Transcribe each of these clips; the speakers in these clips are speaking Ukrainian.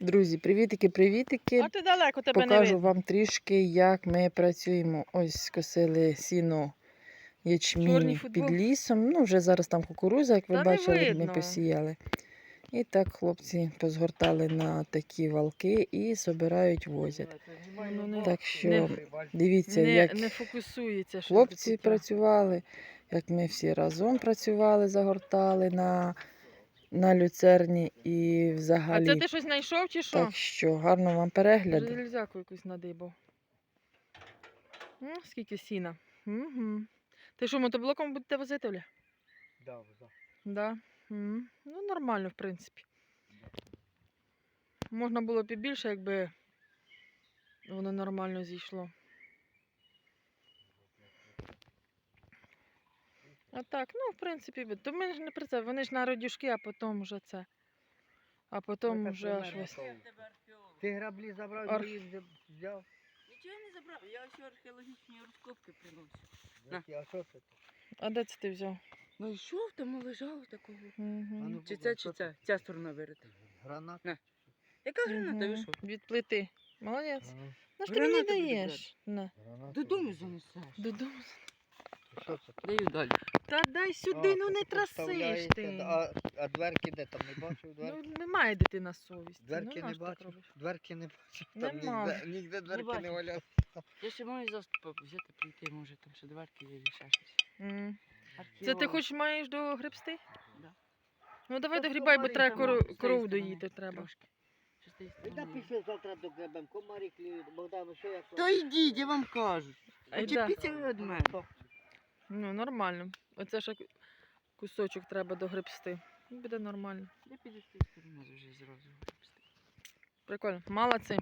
Друзі, привітики, привітики. А ти далеко тебе не Покажу видно. вам трішки, як ми працюємо. Ось скосили сіно ячмінь під лісом. Ну, вже зараз там кукуруза, як ви Та бачили, ми посіяли. І так хлопці позгортали на такі валки і збирають, возять. Ну, Так що не- дивіться, не, як не фокусується. хлопці працювали, як ми всі разом працювали, загортали на, на люцерні і А взагалі. це ти щось знайшов чи що? Так що гарно вам перегляду. Железяку якусь надибав. М, скільки сіна. Угу. Ти що, мотоблоком будете возити, Оля? Да, да. Да. М, Ну, нормально, в принципі. Можна було б і більше, якби воно нормально зійшло. А так, ну, в принципі, то ми ж не про це. Вони ж на родюшки, а потім вже це. А потім вже аж то. Ти граблі забрав, їх взя- взяв. Нічого я не забрав, я ще археологічні розкопки приношу. Які, А що це? А де це ти взяв? Ну йшов, там лежав такого. Угу. А ну, Чи це, чи це? Ця сторона вирита. Гранат? Яка граната вийшов? Від плити. Молодець. Ну ж ти мені Гранату даєш. На. Гранат. Додому занесеш. Додому. Що це? Даю далі. Та дай А, сюди, ну не трасиш ти. А, а дверки де там не бачив дверки? Ну немає дитина совісті. Дверки ну, не бачив. Дверки не бачив. Там Нема. ніде, ніде дверки не бачив. валяв. Я ще маю заступа взяти прийти, може там ще дверки є ще щось. М. Це ти хоч маєш догребсти? Да. Ну давай Та догрібай, бо комарі треба там, коров, з корову сторони доїти треба. Трошки. Що з тієї Да сторони. пішов завтра до гребем, комарі клюють, Богдану, що я Та йдіть, я вам кажу. Айда. Очепіться ви від мене. Ну нормально. Оце ще кусочок треба догребсти. Буде нормально. Я піду з тієї сторони вже зразу. Прикольно. Молодці.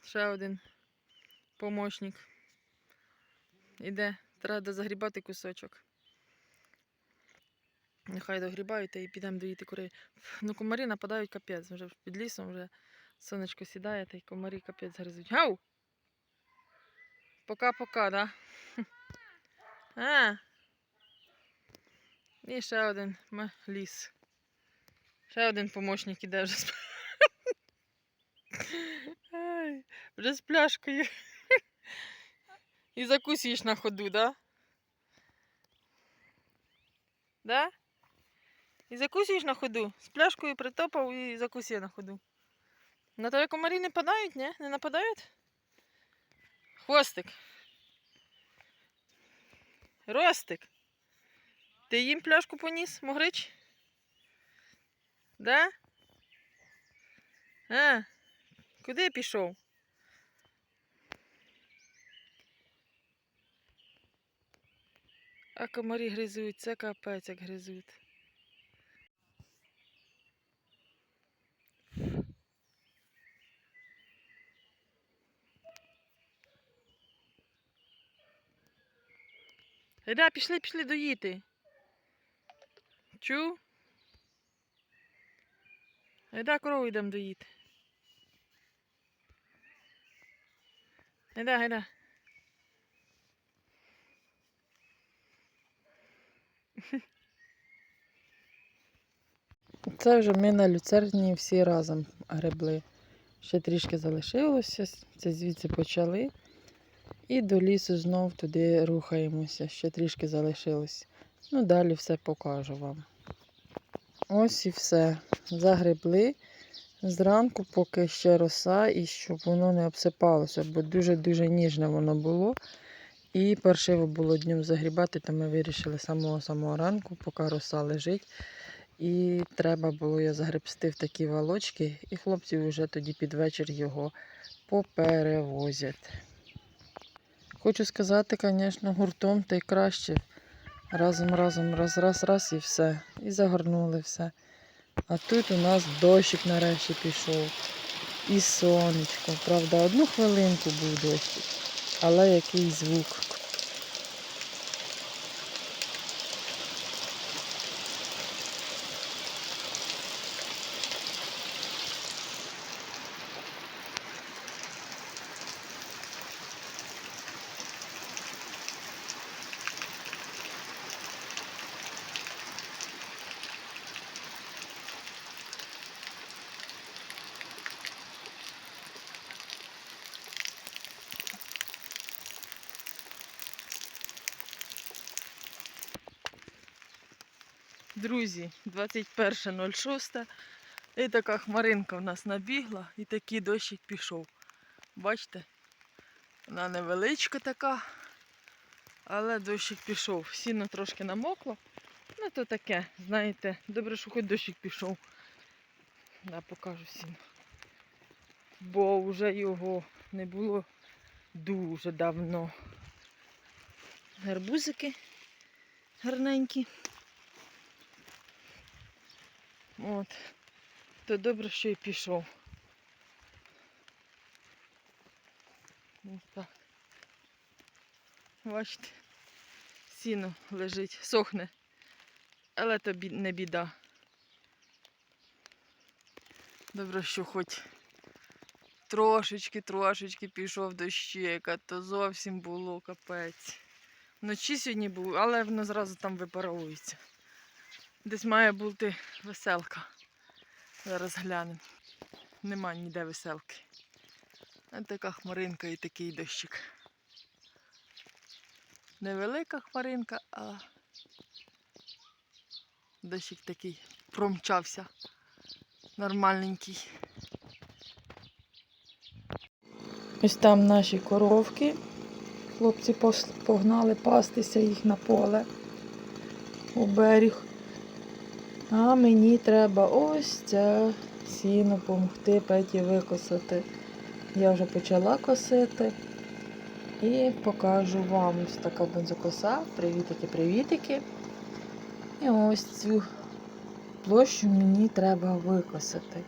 Ще один помощник. Іде. Треба загрібати кусочок. Нехай догрібають і підемо доїти курей. Ну, комарі нападають капець. Вже під лісом вже сонечко сідає, та й комарі капець гризуть. Гау! Пока-пока, да? А. І ще один ліс. Ще один помощник іде вже з... Ай, вже з пляшкою. І закусуєш на ходу, да? Да? І закусуєш на ходу. З пляшкою притопав і закусує на ходу. На тебе комарі не падають, ні? Не нападають? Хвостик. Ростик. Ти їм пляшку поніс, могрич? Да? А, куди пішов? А комарі гризуть, це капець як гризуть. Да, пішли, пішли доїти. Чу? Айда корову йдемо доїти. Айда, айда. Це вже ми на люцерні всі разом гребли. Ще трішки залишилося, це звідси почали. І до лісу знов туди рухаємося. Ще трішки залишилось. Ну, далі все покажу вам. Ось і все. Загребли зранку, поки ще роса, і щоб воно не обсипалося, бо дуже-дуже ніжне воно було. І паршиво було днем загрібати, то ми вирішили самого-самого ранку, поки роса лежить. І треба було його загребсти в такі валочки, і хлопці вже тоді під вечір його поперевозять. Хочу сказати, звісно, гуртом та й краще. Разом, разом, раз, раз, раз і все. І загорнули все. А тут у нас дощик нарешті пішов. І сонечко. Правда, одну хвилинку був дощик. Але який звук. Друзі, 21.06. І така хмаринка в нас набігла, і такий дощик пішов. Бачите? Вона невеличка така, але дощик пішов. Сіно трошки намокло. Ну то таке, знаєте, добре, що хоч дощик пішов. Я покажу сіно. Бо вже його не було дуже давно. Гарбузики гарненькі. От. То добре, що і пішов. Ось так. Бачите, сіно лежить, сохне. Але то не біда. Добре, що хоч трошечки-трошечки пішов дощик, а то зовсім було капець. Вночі сьогодні був, але воно зразу там випаровується. Десь має бути веселка. Зараз глянемо. Нема ніде веселки. Ось така хмаринка і такий дощик. Невелика хмаринка, а дощик такий промчався. Нормальненький. Ось там наші коровки. Хлопці погнали пастися їх на поле у берег. А мені треба ось це сіно допомогти Петі викосити. Я вже почала косити. І покажу вам ось така бензокоса. Привітики, привітики. І ось цю площу мені треба викосити.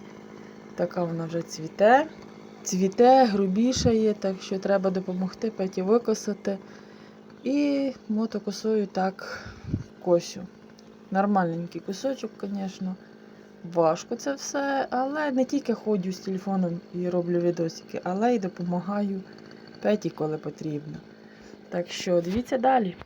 Така вона вже цвіте цвіте, грубішає, так що треба допомогти Петі викосити. І мотокосою так косю. Нормальненький кусочок, звісно. Важко це все, але не тільки ходжу з телефоном і роблю відосики, але й допомагаю Петі, коли потрібно. Так що дивіться далі.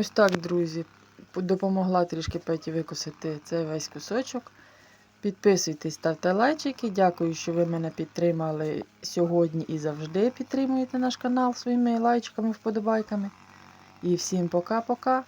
Ось так, друзі. Допомогла трішки Петі викосити цей весь кусочок. Підписуйтесь, ставте лайчики. Дякую, що ви мене підтримали сьогодні і завжди підтримуєте наш канал своїми лайчиками, вподобайками. І всім пока-пока.